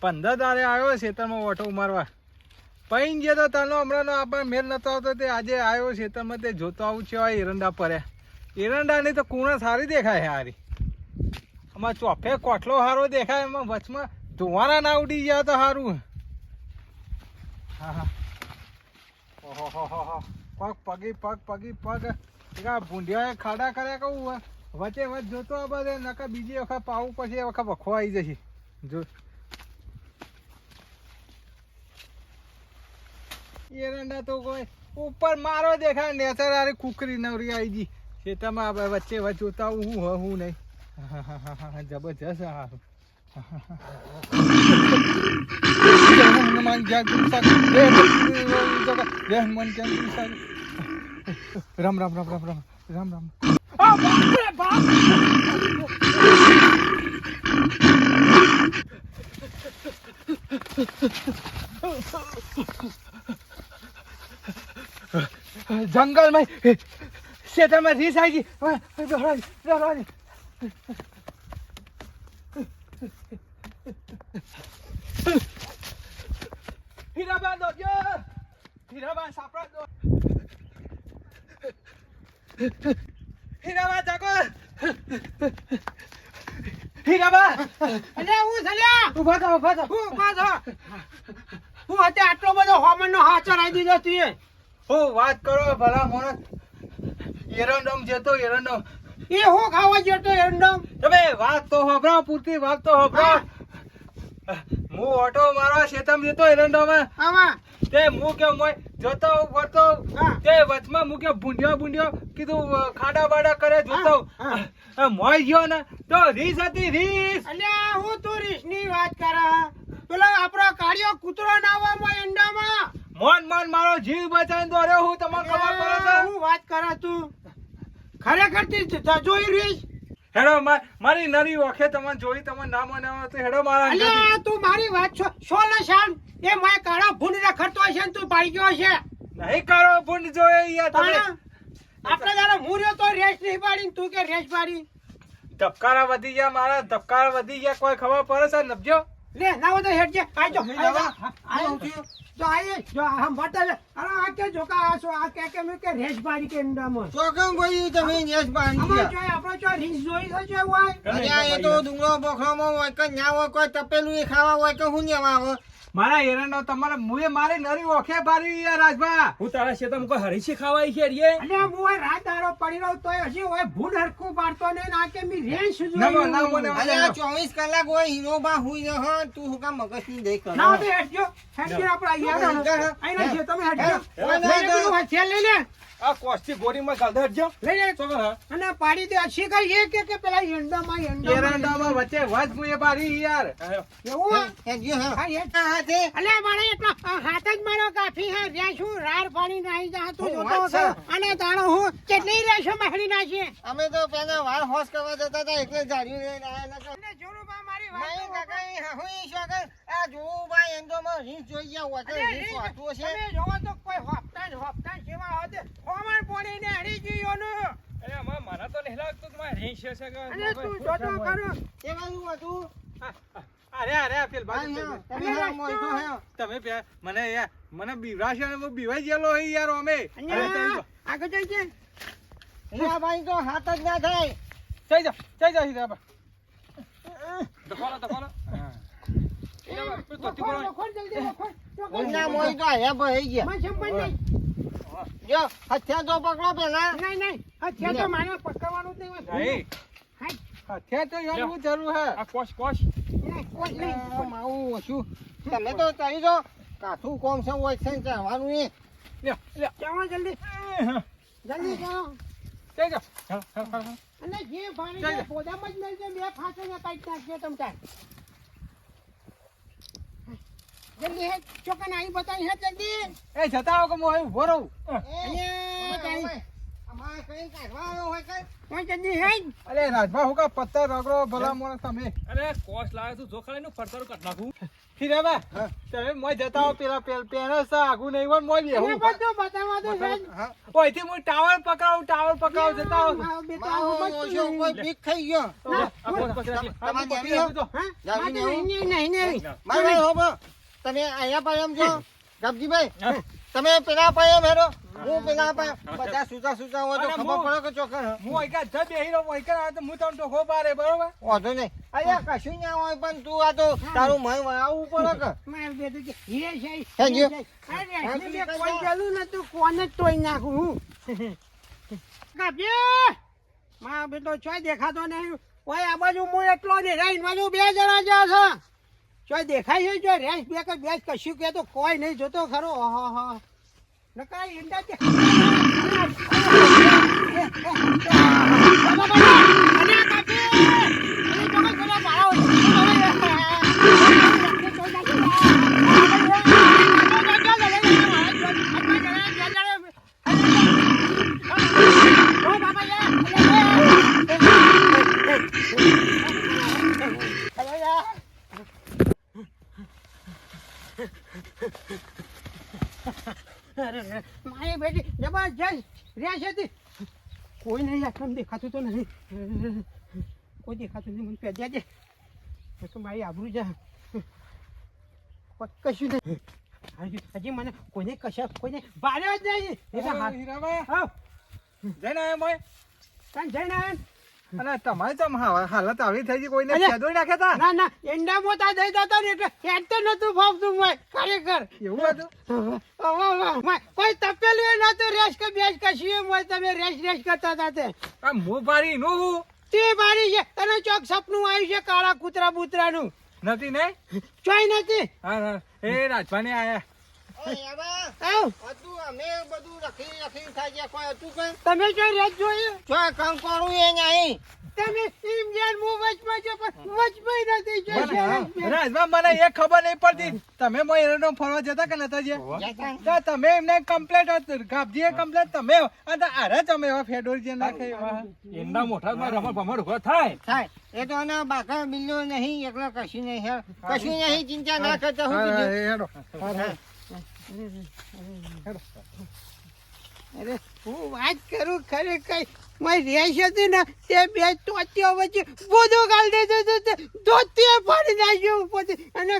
પંદર તારે આવ્યો ખેતરમાં ઓટો ઉમારવા. પૈન જે તો તનો હમણાંનો આપણે મેલ નતો આવતો તે આજે આવ્યો ખેતરમાં તે જોતો આવું છે એરંડા પડ્યા એરંડાની તો કુણા સારી દેખાય હારી. આમાં ચોફે કોઠલો સારો દેખાય, એમાં વચમાં ધુવારા ના ઉડી ગયા તો સારું હા હા. ઓહોહોહો. પગ પગી પગ પગી, પગ. એકા ભૂંડિયાએ ખાડા કર્યા કહું, વચ્ચે વચ્ચે જોતો આ બધે નકા બીજી વખત પાવું પછી એ વખત વખો આવી જશે. જો. એરંડા તો કોઈ ઉપર મારો દેખાય નેચર આરે કુકરી નવરી આવી ગઈ. ખેતરમાં વચ્ચે વચ્ચે જોતા હું હું હું નહીં. જબરજસ્ત સારું રામ રામ રામ રામ રામ રામ રામ આ બાપ રે બાપ! જંગલમાં ખેતરમાં રીસ આવી ગઈ. હીરાબા દોડજો હીરાબા સાપડા દો હીરાબા જાગો. હીરાબા અલે હું થલ્યા ઊભા થા ઊભા થા. હું પાછો હું અત્યારે આટલો બધો હોમન નો હાથ ચડાઈ દીધો તીએ હું વાત કરો ભલા મોણસ. એરંડમ જતો એરંડમ. એ હું ખાવા જતો એરંડમ? તમે વાત તો હોભરા પૂરતી વાત તો હોભરા હું. ઓટો મારા શેતમ જતો એરંડમ. આમાં? તે હું કે મોય જોતો વળતો. તે વચમાં હું કે ભૂંડ્યો ભૂંડ્યો કીધું ખાડા બાડા કરે જોતો. મોય ગયો ને તો રીસ હતી રીસ. અલ્યા હું તું રીસની વાત કરા? પેલો આપણો કાળિયો કૂતરો નાવામાં એંડામાં. મોન મોન મારો જીવ બચાવીને દોર્યો હું તમને ખબર પડે છે? હું વાત કરા તું? ખરેખર તી જોઈ રહીશ હેડો મારી નરી ઓખે તમને જોઈ તમને ના મને તો હેડો મારા અલે તું મારી વાત છો. છો ને શામ એ માય કાળો ભૂંડ રખડતો હશે ને તું પાડી ગયો છે નહીં કરો ભૂંડ જોયે યાર તમે. આપણે જાણે મૂર્યો તો રેસ નહીં પાડી તું કે રેસ પાડી? ધબકારા વધી ગયા મારા ધબકારા વધી ગયા કોઈ ખબર પડે છે? નબજો લે ના હોય તો હેડ જે આઈ જો આઈ જો આઈ જો હમ બતા અરે આ કે જો કા આ સો આ કે કે મે કે રેસ બારી કે અંડામ તો કેમ ગયું તમે રેસ બારી અમે જો આપણે જો રીસ જોઈ છે જો હોય. અરે એ તો ડુંગળો બોખરામાં હોય કે ન્યા હોય કોઈ તપેલું એ ખાવા હોય કે હું લેવા આવે? મારા એરંડો તમારે મુએ મારી નરી ઓખે ભારી યાર રાજભા. હું તારા ખેતરમાં કોઈ હરીશી ખાવાય છે રે? અને હું રાત દારો પડી રહ્યો તોય હજી હોય ભૂલ હરખું પાડતો ને ના કે મી રેન સુજો ના, ના, મને અલ્યા ચોવીસ કલાક હોય હીરો બા હુઈ રહ તું હું કામ મગજની દઈ ના હોય તો હેડ જો હેડ જો આપણે અહીંયા આઈને છે તમે હેડ. જો હે, લઈ લે છેલ લઈ લે. આ કોસ્ટી ગોરીમાં ગાલ હટજો લઈ જાય તો હા અને પાડી દે અછી કઈ એ કે કે પેલા એંડામાં એંડામાં એરંડામાં વચ્ચે વચ મુએ બારી યાર. એવું હે? જી હા. હા, હેડ. હા તે. અલ્યા મારે એટલો હાથ જ મારો કાફી હે રે શું રાર પાણી નહીં જા તું જોતો વાત હતો. અને તાણો હું કેટલી રેશો મહેડી નાખી અમે તો પેલા વાળ હોસ કરવા જતા હતા એટલે જાડ્યું રે ના ના અને જોરુબા મારી વાત નહીં કાકા હું શોખન. આ એન્ડોમાં રીંછ જોઈ ગયા હોય તો રીંછ રીંછ, વાતું તમે જોવો તો કોઈ હોપતા જ હોપતા જ જેવા હોતે. હોમણ પોણીને હરી ગયોનું. અરે આમાં મારા તો નહીં લાગતું કે રીંછ હશે કે અને તું જોતો કરો. કેવાનું હતું? અરે અરે પેલ હા, બાજુ હા, પેલ. તમે હા, મોઢું હે. તમે પે- મને યાર મને બીવરાશે અને હું બીવાઈ ગયેલો હે યાર અમે અને અરે, જઈ જાઓ. આગળ જઈ છે. હીરા ભાઈ તો હાથ જ ના થાય જઈ જાઓ, જઈ. દફાલો દફાલો ના મોય તો આયા ભાઈ ગયા માં સંપન્ન નહીં. જો હથિયાર તો પકડો પેલા નહીં, નહીં. અત્યારે તો મારે પકડવાનું જ નહીં હોય. નહીં હાય. હથિયાર તો યાર હું જરૂર હે આ કોશ કોશ નહીં, નહીં. માવું ઓછું તમે તો કરી દો કાઠું કોમ છે હોય છે ને જવાનું એ લ્યો, લ્યો. જાઓ જલ્દી જલ્દી જાઓ જઈ જાઓ. હાલો, હાલો, હાલો. અને જે પાણી પોદામાં જ નહીં બે ફાંસીને કાઢી નાખજો તમ તાર. જલ્દી હેડ, ચોકન અહીં બતાવી હેડ જલ્દી. એ જતા આવો કે હું ઊભો રહું હેડ. અરે રાજભા હું કા પત્તા રગડો ભલા મોણસ તમે અરે કોસ લાવે તું જો નું ફરતારું કાઢ નાખું હીરાબા તમે મોય જતા હો પેલા પેલ પેરસ આગુ નહીં હોય મોય બેહું બધું બતાવવા દો, હેડ. હા. હું ટાવર પકડાવ ટાવર પકડાવ જતા હો બેટો કોઈ બીક ગયો તમારે જાવી. હા? નહીં. મારે તમે અહીંયા પાયમ એમ છો? ગપજીભાઈ તમે પેલા પાયમ હેરો હું પેલા પાયમ બધા સુતા સુતા હોય તો ખબર પડે કે ચોકર હું ઓયકા જ બેહી રહ્યો ઓયકા આવે તો હું તમને ટોકો પાડે બરોબર? વાંધો નહીં. અહીંયા કશું ના હોય પણ તું આ તો તારું મન વળાવવું પડે કે. મારો બેટો કે હીરે છે, Thank you. અરે, કોઈ ચાલું ન ચાલુ કોને તોઈ નાખું હું. કાપ્યો! માં બેટો ચોય દેખાતો નહીં. ઓય આ બાજુ હું એટલો ને રાઈન બાજુ બે જણા જ્યાં છે. ચોય દેખાય છે, જો રેસ બે કે બે કશું કે તો કોઈ નહીં જોતો ખરો. હા ઓહો. નકા ઈંડા રહ્યા છે તે. કોઈ નહીં આટલું દેખાતું તો નહીં કોઈ દેખાતું નહીં મને પહેર્યા છે તો મારી આબરું જા. કશું નહીં. હજી મને કોઈને કશા કોઈને બાર્યો જ નહીં. હીરાબા. જઈને આવ્યો મોય કાંઈ જઈને આવ્યા અને તમારે તો હાલત આવી થઈ ગઈ કોઈને. ફેદોઈ નાખ્યા તા. ના ના એંડા મોટા થઈ જતા ને એટલે હેડ તો નતું ફાવતું મોય. ખરેખર. એવું હતું? કોઈ તપેલું રેસ કે બેસ કશું એ તમે રેસ રેસ કરતા હતા તે. આ મોં પાડી નું તે મારી છે. તને ચોક સપનું આવ્યું છે કાળા કૂતરા બૂતરાનું. નથી ને? ચોય નથી. હા હા. એ રાજભાને આયા. આવ. અમે બધું રખી રખી થાય છે. કોઈ હતું કઈ? તમે ચોય રેસ જોયું જો કંકોડું એ નહીં તમે એમ જેમ હું વચમાં છે પણ વચમાં નથી જોઈ. છે રેસ બે. રાજભા મને એ ખબર નહીં પડતી. તમે મોય એરંડો ફરવા જતા કે નતા જ્યાં? તો. તમે એમને કમ્પ્લેટ ગાબજીએ કમ્પ્લેટ તમે અને આરે તમે એવા ફેડોર જે નાખે એવા. એમના મોટા માં રમણ ભમણ ઊભો થાય. થાય. એ તો બાકા બિલ્લો નહીં એકલો કશું નહીં હે. કશું નહીં ચિંતા ના કરતા હું. અરે હું વાત કરું ખરે કઈ મારી રેશ હતી ને, તે બે ટોટીઓ વચ્ચે બોધો ગાળ દેતો તો તે ધોતીએ ફાડી નાખ્યો ઉપરથી અને